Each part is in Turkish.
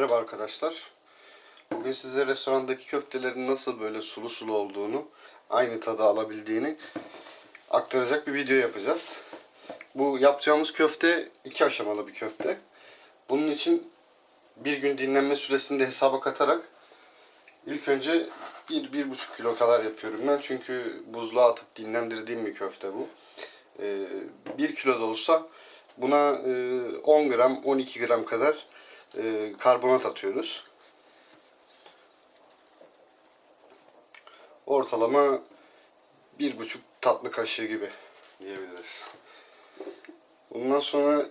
Merhaba arkadaşlar. Bugün size restorandaki köftelerin nasıl böyle sulu sulu olduğunu, aynı tadı alabildiğini aktaracak bir video yapacağız. Bu yapacağımız köfte iki aşamalı bir köfte. Bunun için bir gün dinlenme süresini de hesaba katarak ilk önce bir, bir buçuk kilo kadar yapıyorum ben. Çünkü buzluğa atıp dinlendirdiğim bir köfte bu. Ee, bir kilo da olsa buna e, 10 gram, 12 gram kadar e, karbonat atıyoruz. Ortalama bir buçuk tatlı kaşığı gibi diyebiliriz. Bundan sonra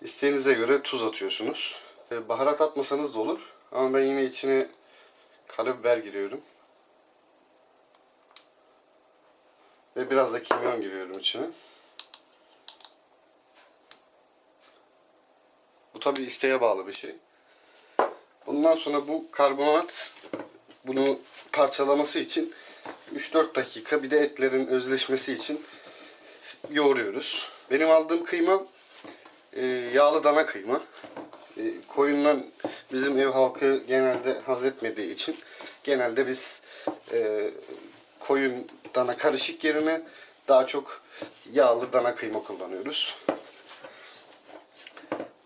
isteğinize göre tuz atıyorsunuz. E, Baharat atmasanız da olur. Ama ben yine içine karabiber giriyorum. Ve biraz da kimyon giriyorum içine. Bu tabi isteğe bağlı bir şey. Bundan sonra bu karbonat bunu parçalaması için 3-4 dakika bir de etlerin özleşmesi için yoğuruyoruz. Benim aldığım kıyma e, yağlı dana kıyma. E, koyundan bizim ev halkı genelde haz etmediği için genelde biz e, koyun dana karışık yerine daha çok yağlı dana kıyma kullanıyoruz.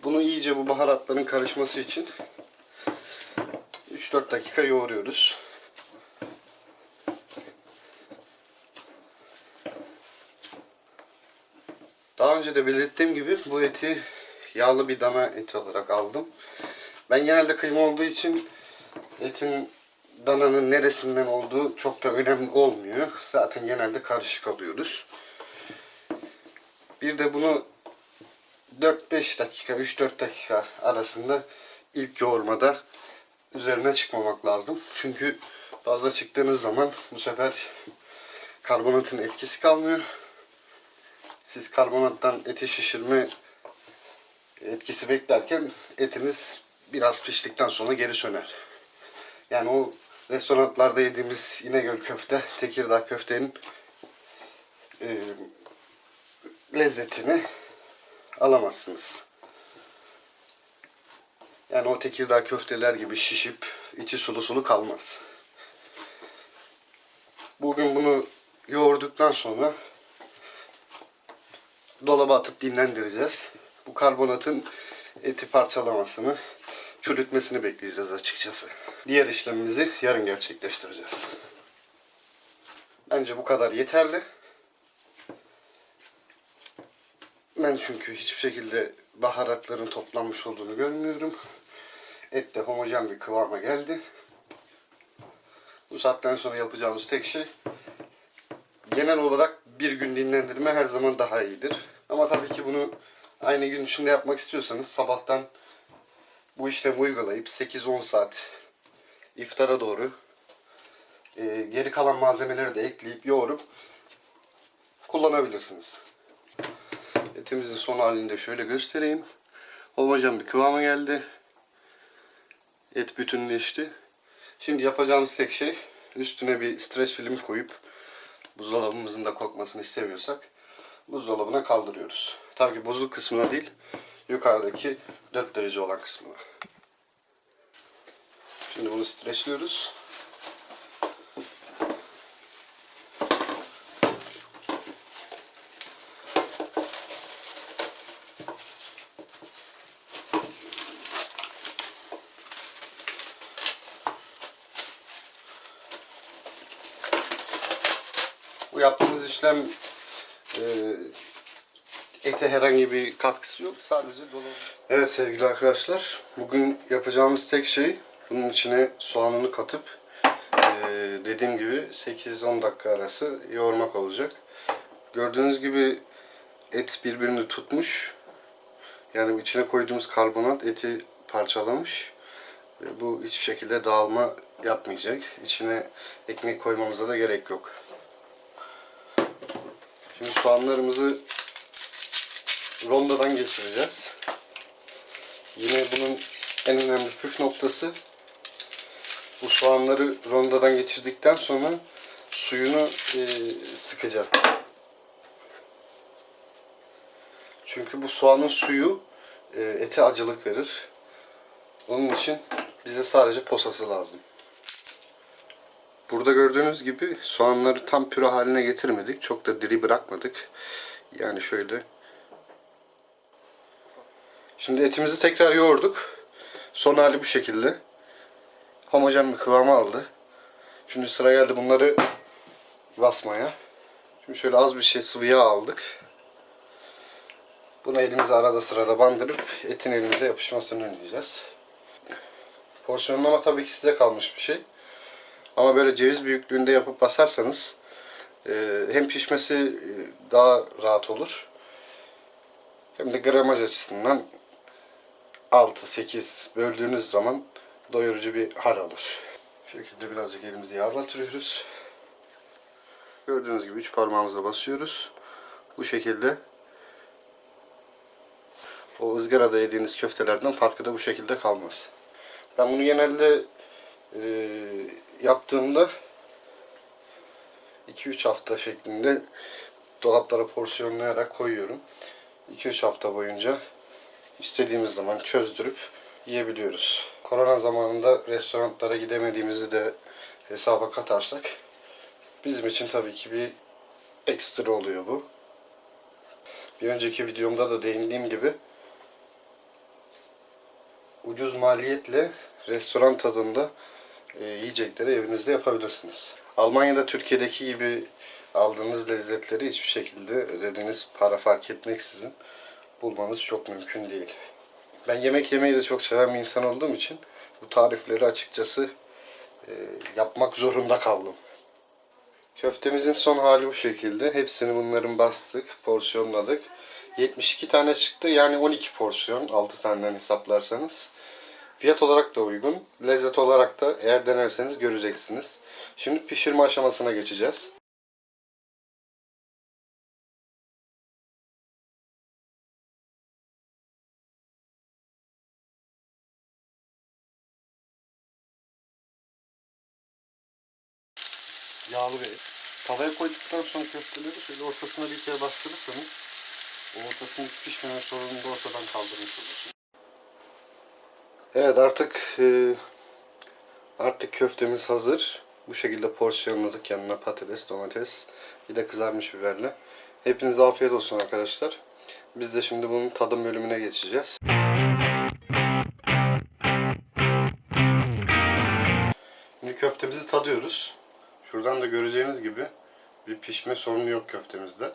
Bunu iyice bu baharatların karışması için 3-4 dakika yoğuruyoruz. Daha önce de belirttiğim gibi bu eti yağlı bir dana eti olarak aldım. Ben genelde kıyma olduğu için etin dananın neresinden olduğu çok da önemli olmuyor. Zaten genelde karışık alıyoruz. Bir de bunu 4-5 dakika, 3-4 dakika arasında ilk yoğurmada üzerine çıkmamak lazım. Çünkü fazla çıktığınız zaman bu sefer karbonatın etkisi kalmıyor. Siz karbonattan eti şişirme etkisi beklerken etiniz biraz piştikten sonra geri söner. Yani o restoranlarda yediğimiz İnegöl köfte, Tekirdağ köftenin e, lezzetini alamazsınız. Yani o Tekirdağ köfteler gibi şişip içi sulu sulu kalmaz. Bugün bunu yoğurduktan sonra dolaba atıp dinlendireceğiz. Bu karbonatın eti parçalamasını, çürütmesini bekleyeceğiz açıkçası. Diğer işlemimizi yarın gerçekleştireceğiz. Bence bu kadar yeterli. Ben çünkü hiçbir şekilde baharatların toplanmış olduğunu görmüyorum. Et de homojen bir kıvama geldi. Bu saatten sonra yapacağımız tek şey genel olarak bir gün dinlendirme her zaman daha iyidir. Ama tabii ki bunu aynı gün içinde yapmak istiyorsanız sabahtan bu işlemi uygulayıp 8-10 saat iftara doğru e, geri kalan malzemeleri de ekleyip yoğurup kullanabilirsiniz. Etimizin son halini de şöyle göstereyim. Homojen bir kıvama geldi. Et bütünleşti. Şimdi yapacağımız tek şey üstüne bir streç film koyup buzdolabımızın da kokmasını istemiyorsak buzdolabına kaldırıyoruz. Tabii ki buzluk kısmına değil yukarıdaki 4 derece olan kısmına. Şimdi bunu streçliyoruz. Yaptığımız işlem e, ete herhangi bir katkısı yok. Sadece dolabı. Evet sevgili arkadaşlar. Bugün yapacağımız tek şey bunun içine soğanını katıp e, dediğim gibi 8-10 dakika arası yoğurmak olacak. Gördüğünüz gibi et birbirini tutmuş. Yani içine koyduğumuz karbonat eti parçalamış. Bu hiçbir şekilde dağılma yapmayacak. İçine ekmek koymamıza da gerek yok. Soğanlarımızı rondodan geçireceğiz. Yine bunun en önemli püf noktası bu soğanları rondodan geçirdikten sonra suyunu e, sıkacağız. Çünkü bu soğanın suyu e, ete acılık verir. Onun için bize sadece posası lazım. Burada gördüğünüz gibi soğanları tam püre haline getirmedik. Çok da diri bırakmadık. Yani şöyle. Şimdi etimizi tekrar yoğurduk. Son hali bu şekilde. Homojen bir kıvamı aldı. Şimdi sıra geldi bunları basmaya. Şimdi şöyle az bir şey sıvı yağ aldık. Bunu elimize arada sırada bandırıp etin elimize yapışmasını önleyeceğiz. Porsiyonlama tabii ki size kalmış bir şey. Ama böyle ceviz büyüklüğünde yapıp basarsanız e, hem pişmesi e, daha rahat olur. Hem de gramaj açısından 6-8 böldüğünüz zaman doyurucu bir hal alır. Şu şekilde birazcık elimizi yağlatıyoruz. Gördüğünüz gibi üç parmağımızla basıyoruz. Bu şekilde o ızgarada yediğiniz köftelerden farkı da bu şekilde kalmaz. Ben bunu genelde e, yaptığımda 2-3 hafta şeklinde dolaplara porsiyonlayarak koyuyorum. 2-3 hafta boyunca istediğimiz zaman çözdürüp yiyebiliyoruz. Korona zamanında restoranlara gidemediğimizi de hesaba katarsak bizim için tabii ki bir ekstra oluyor bu. Bir önceki videomda da değindiğim gibi ucuz maliyetle restoran tadında e, yiyecekleri evinizde yapabilirsiniz. Almanya'da Türkiye'deki gibi aldığınız lezzetleri hiçbir şekilde ödediğiniz para fark etmeksizin bulmanız çok mümkün değil. Ben yemek yemeyi de çok seven bir insan olduğum için bu tarifleri açıkçası e, yapmak zorunda kaldım. Köftemizin son hali bu şekilde. Hepsini bunların bastık, porsiyonladık. 72 tane çıktı. Yani 12 porsiyon 6 taneden hesaplarsanız. Fiyat olarak da uygun. Lezzet olarak da eğer denerseniz göreceksiniz. Şimdi pişirme aşamasına geçeceğiz. Yağlı bir. Tavaya koyduktan sonra köfteleri şöyle ortasına bir kere bastırırsanız ortasının pişmeme sorununu da ortadan kaldırmış olursunuz. Evet artık e, artık köftemiz hazır. Bu şekilde porsiyonladık yanına patates, domates, bir de kızarmış biberle. Hepinize afiyet olsun arkadaşlar. Biz de şimdi bunun tadım bölümüne geçeceğiz. Şimdi köftemizi tadıyoruz. Şuradan da göreceğiniz gibi bir pişme sorunu yok köftemizde.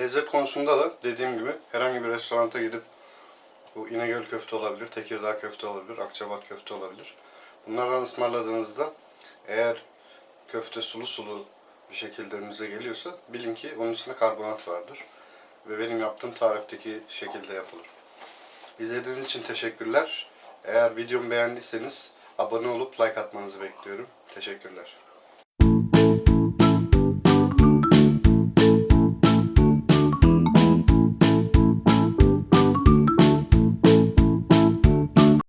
Lezzet konusunda da dediğim gibi herhangi bir restoranta gidip bu İnegöl köfte olabilir, Tekirdağ köfte olabilir, Akçabat köfte olabilir. Bunlardan ısmarladığınızda eğer köfte sulu sulu bir şekilde önünüze geliyorsa bilin ki onun içinde karbonat vardır. Ve benim yaptığım tarifteki şekilde yapılır. İzlediğiniz için teşekkürler. Eğer videomu beğendiyseniz abone olup like atmanızı bekliyorum. Teşekkürler.